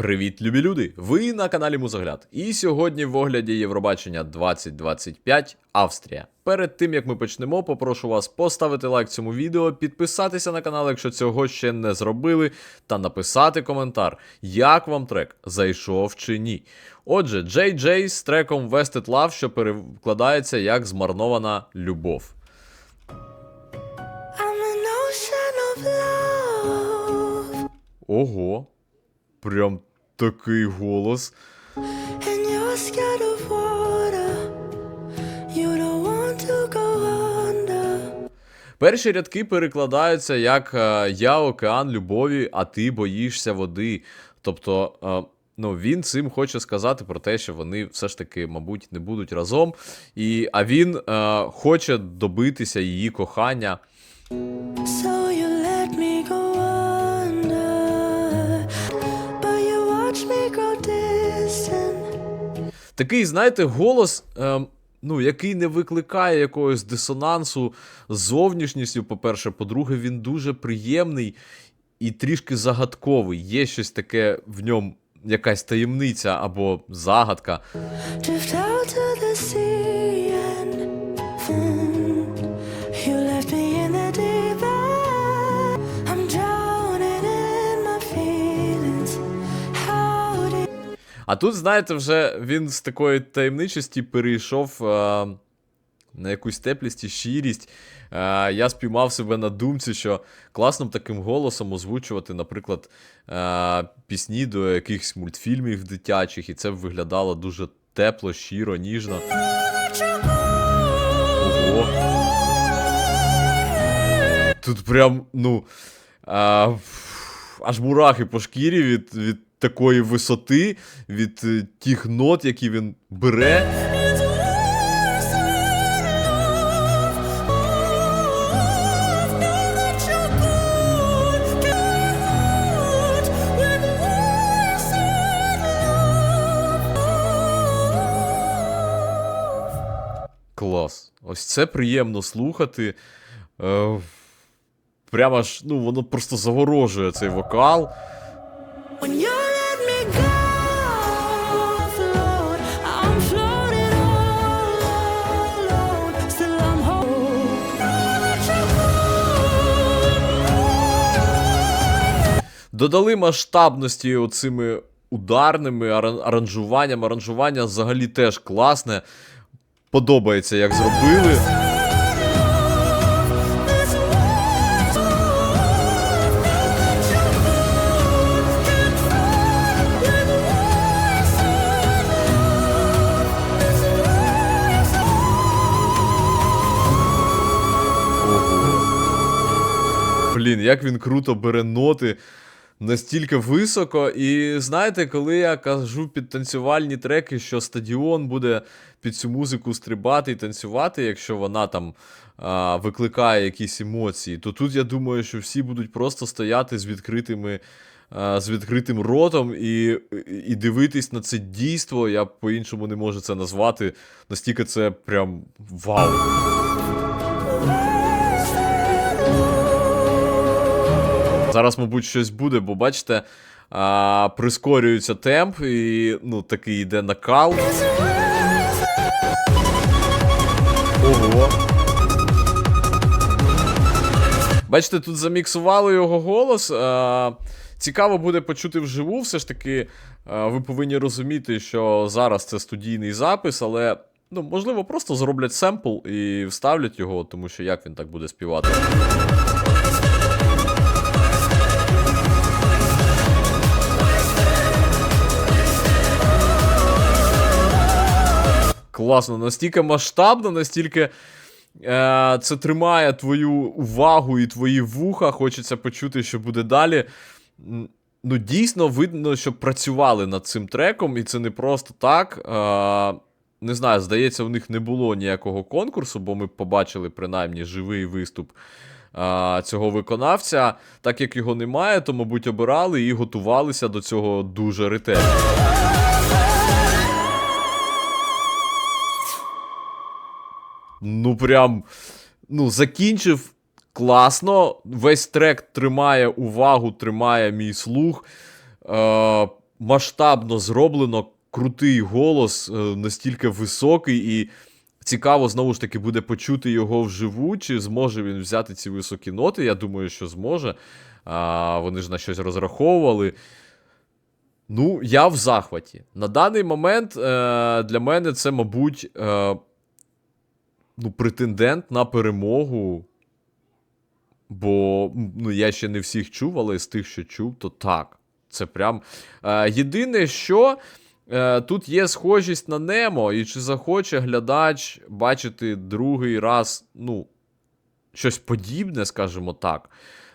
Привіт, любі люди! Ви на каналі Музогляд. І сьогодні в огляді Євробачення 2025 Австрія. Перед тим як ми почнемо, попрошу вас поставити лайк цьому відео, підписатися на канал, якщо цього ще не зробили, та написати коментар, як вам трек зайшов чи ні. Отже, Джей Джей з треком Vested Love, що перекладається як змарнована любов. Ого, прям такий голос. and you're scared of water. You don't want to go under. Перші рядки перекладаються як е, Я океан любові, а ти боїшся води. Тобто, е, ну, він цим хоче сказати про те, що вони все ж таки, мабуть, не будуть разом. І, а він е, хоче добитися її кохання. So Такий, знаєте, голос. Е, Ну, який не викликає якогось дисонансу з зовнішністю, по-перше, по-друге, він дуже приємний і трішки загадковий. Є щось таке в ньому, якась таємниця або загадка. А тут, знаєте, вже він з такої таємничості перейшов е, на якусь теплість і щирість. Е, я спіймав себе на думці, що класно б таким голосом озвучувати, наприклад, е, пісні до якихось мультфільмів дитячих, і це б виглядало дуже тепло, щиро, ніжно. Ого. Тут прям, ну. А, аж мурахи по шкірі від, від такої висоти, від е, тих нот, які він бере. Клас. Ось це приємно слухати. Е, прямо ж, ну, воно просто заворожує цей вокал. When Додали масштабності оцими ударними аранжуванням. Аранжування взагалі теж класне. Подобається, як зробили. Блін, як він круто бере ноти настільки високо. І знаєте, коли я кажу під танцювальні треки, що стадіон буде під цю музику стрибати і танцювати, якщо вона там а, викликає якісь емоції, то тут я думаю, що всі будуть просто стояти з відкритими. З відкритим ротом і, і дивитись на це дійство, я по-іншому не можу це назвати. Настільки це прям вау. Зараз, мабуть, щось буде, бо бачите, а, прискорюється темп, і ну, такий йде накал. Ого. Бачите, тут заміксували його голос. А, цікаво буде почути вживу. Все ж таки, ви повинні розуміти, що зараз це студійний запис, але. Ну, можливо, просто зроблять семпл і вставлять його, тому що як він так буде співати. Класно, настільки масштабно, настільки е, це тримає твою увагу і твої вуха. Хочеться почути, що буде далі. Ну, дійсно, видно, що працювали над цим треком, і це не просто так. Е, не знаю, здається, у них не було ніякого конкурсу, бо ми побачили принаймні живий виступ е, цього виконавця. Так як його немає, то, мабуть, обирали і готувалися до цього дуже ретельно. Ну, прям. Ну, закінчив класно. Весь трек тримає увагу, тримає мій слух. Е, масштабно зроблено, крутий голос, е, настільки високий, і цікаво, знову ж таки, буде почути його вживу, чи зможе він взяти ці високі ноти. Я думаю, що зможе. А, вони ж на щось розраховували. Ну, я в захваті. На даний момент е, для мене це, мабуть, е, ну, претендент на перемогу. Бо ну, я ще не всіх чув, але з тих, що чув, то так. Це прям. Е, єдине, що е, тут є схожість на Немо, і чи захоче глядач бачити другий раз, ну, щось подібне, скажімо так,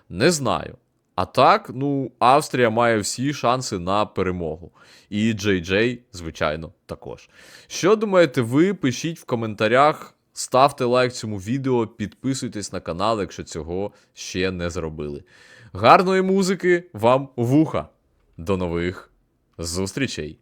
не знаю. А так, ну, Австрія має всі шанси на перемогу. І Джей Джей, звичайно, також. Що думаєте ви? Пишіть в коментарях, ставте лайк цьому відео, підписуйтесь на канал, якщо цього ще не зробили. Гарної музики вам вуха! До нових зустрічей!